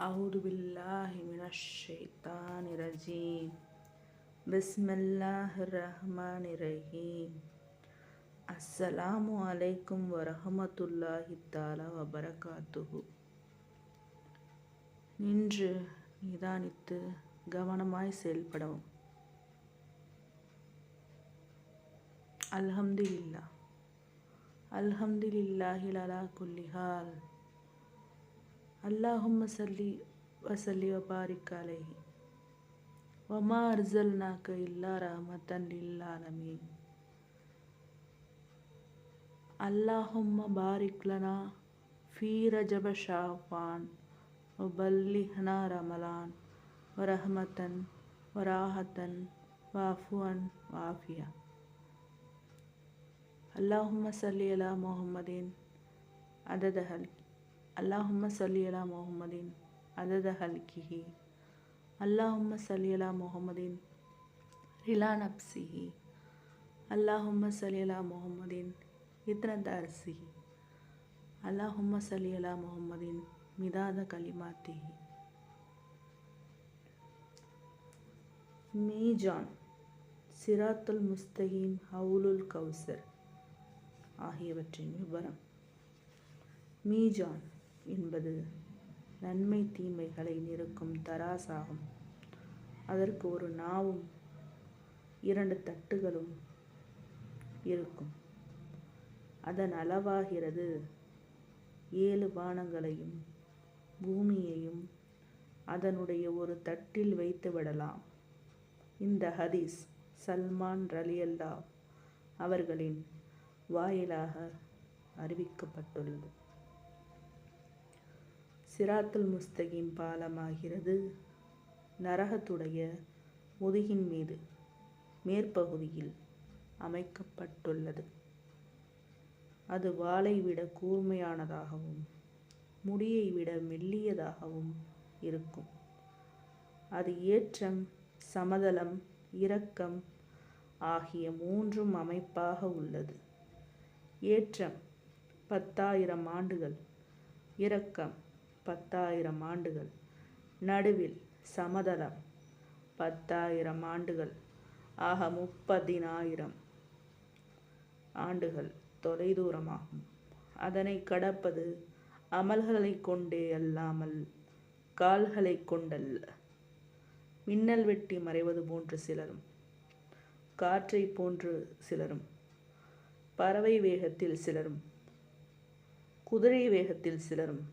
أعوذ بالله من الشيطان الرجيم بسم الله الرحمن الرحيم அஸ்ஸலாமு அலைக்கும் வரஹமத்துல்லாஹி தாலா வபரகாத்துஹு நின்று நிதானித்து கவனமாய் செயல்படவும் அல்ஹம்துலில்லா அல்ஹம்துலில்லாஹி அலா اللهم صلي وسلم وبارك عليه. وما أرسلناك إلا رحمة للعالمين. اللهم بارك لنا في رجب شعبان. وبلغنا رمضان ورحمة وراحة وعفوا وعافية. اللهم صل على محمد عدد خلقه. அல்லாஹும்ம சல்லியலா அலா அதத ஹல்கிஹி அல்லாஹும்ம சல்லியலா அலா ரிலா நப்சிஹி அல்லாஹும்ம சல்லியலா அலா முஹம்மதின் இத்னத் அர்சிஹி அல்லாஹும்ம சல்லியலா அலா மிதாத கலிமாத்திஹி. மீஜான் சிராத்துல் முஸ்தகீம் ஹவுலுல் கௌசர் ஆகியவற்றின் விவரம் மீஜான் என்பது நன்மை தீமைகளை நிறுக்கும் தராசாகும். அதற்கு ஒரு நாவும் இரண்டு தட்டுகளும் இருக்கும். அதன் அளவாகிறது ஏழு வானங்களையும் பூமியையும் அதனுடைய ஒரு தட்டில் வைத்து விடலாம். இந்த ஹதீஸ் சல்மான் ரலியல்லா அவர்களின் வாயிலாக அறிவிக்கப்பட்டுள்ளது. சிராத்துல் முஸ்தகிம் பாலமாகிறது. நரகத்துடைய முதுகின் மீது மேற்பகுதியில் அமைக்கப்பட்டுள்ளது. அது வாளை விட கூர்மையானதாகவும் முடியை விட மெல்லியதாகவும் இருக்கும். அது ஏற்றம் சமதளம் இரக்கம் ஆகிய மூன்றும் அமைப்பாக உள்ளது. ஏற்றம் பத்தாயிரம் ஆண்டுகள் இரக்கம் பத்தாயிரம் ஆண்டுகள். நடுவில் சமதளம். பத்தாயிரம் ஆண்டுகள். ஆக முப்பதினாயிரம் ஆண்டுகள் தொலைதூரமாகும். அதனை கடப்பது அமல்களை கொண்டே அல்லாமல் கால்களை கொண்டல்ல மின்னல் வெட்டி மறைவது போன்று சிலரும் காற்றை போன்று சிலரும் பறவை வேகத்தில் சிலரும் குதிரை வேகத்தில் சிலரும்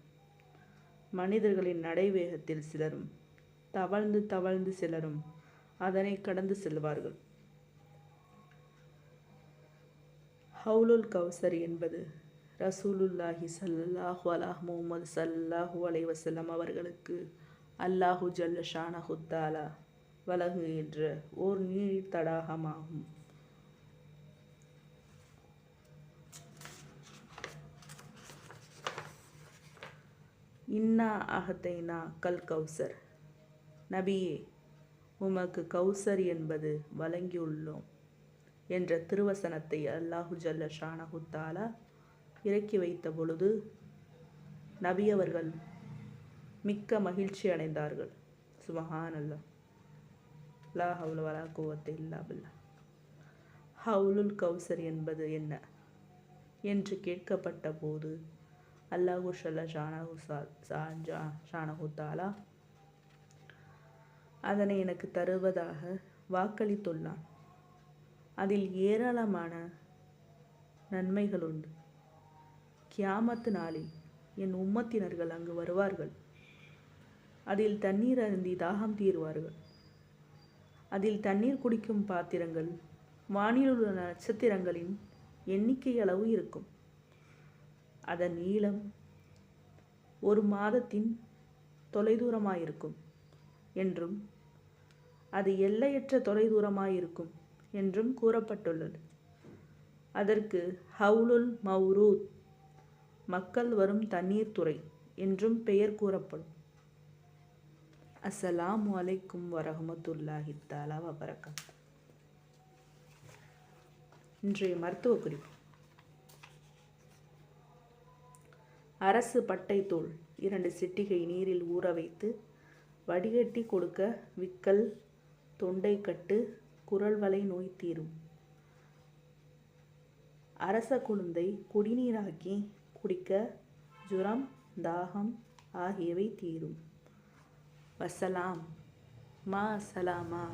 மனிதர்களின் நடைவேகத்தில் சிலரும் தவழ்ந்து தவழ்ந்து சிலரும் அதனை கடந்து செல்வார்கள். ஹவுலுல் கௌசர் என்பது ரசூலுல்லாஹி சல்லாஹு அலாஹ் முகமது சல்லாஹூ அலை வசல்லம் அவர்களுக்கு அல்லாஹு ஜல்ல ஷானஹுத்தாலா வழங்குகின்ற ஓர் நீர் தடாகமாகும் இன்னா அகத்தைனா கல் கௌசர். நபியே உமக்கு கௌசர் என்பது வழங்கியுள்ளோம் என்ற திருவசனத்தை அல்லாஹு ஜல்ல ஷானகுத்தாலா இறக்கி வைத்த பொழுது நபி அவர்கள் மிக்க மகிழ்ச்சி அடைந்தார்கள். சுமஹான் அல்லா லா வலா குவத்தை இல்லா பில்லா. ஹவுலுல் கௌசர் என்பது என்ன? என்று கேட்கப்பட்ட போது அல்லாஹு ஷல்ல ஷானஹு ஷானஹு தாலா அதனை எனக்கு தருவதாக வாக்களித்துள்ளான். அதில் ஏராளமான நன்மைகள் உண்டு கியாமத்து நாளில் என் உம்மத்தினர்கள் அங்கு வருவார்கள். அதில் தண்ணீர் அருந்தி தாகம் தீருவார்கள். அதில் தண்ணீர் குடிக்கும் பாத்திரங்கள் வானில் உள்ள நட்சத்திரங்களின் எண்ணிக்கை அளவு இருக்கும். அதன் நீளம் ஒரு மாதத்தின் தொலைதூரமாயிருக்கும் என்றும் அது எல்லையற்ற தொலைதூரமாயிருக்கும் என்றும் கூறப்பட்டுள்ளது. அதற்கு ஹவுலுல் மௌரூத் மக்கள் வரும் தண்ணீர் துறை என்றும் பெயர் கூறப்படும். அஸ்ஸலாமு அலைக்கும் வரஹமத்துல்லாஹி தாலா வபரகாத். இன்றைய மருத்துவ குறிப்பு. அரசு பட்டை இரண்டு சிட்டிகை நீரில் ஊற வைத்து வடிகட்டி கொடுக்க விக்கல் தொண்டைக்கட்டு குரல்வலை நோய் தீரும். அரச குழுந்தை குடிநீராக்கி குடிக்க ஜுரம் தாகம் ஆகியவை தீரும். வசலாம். மா சலாமா.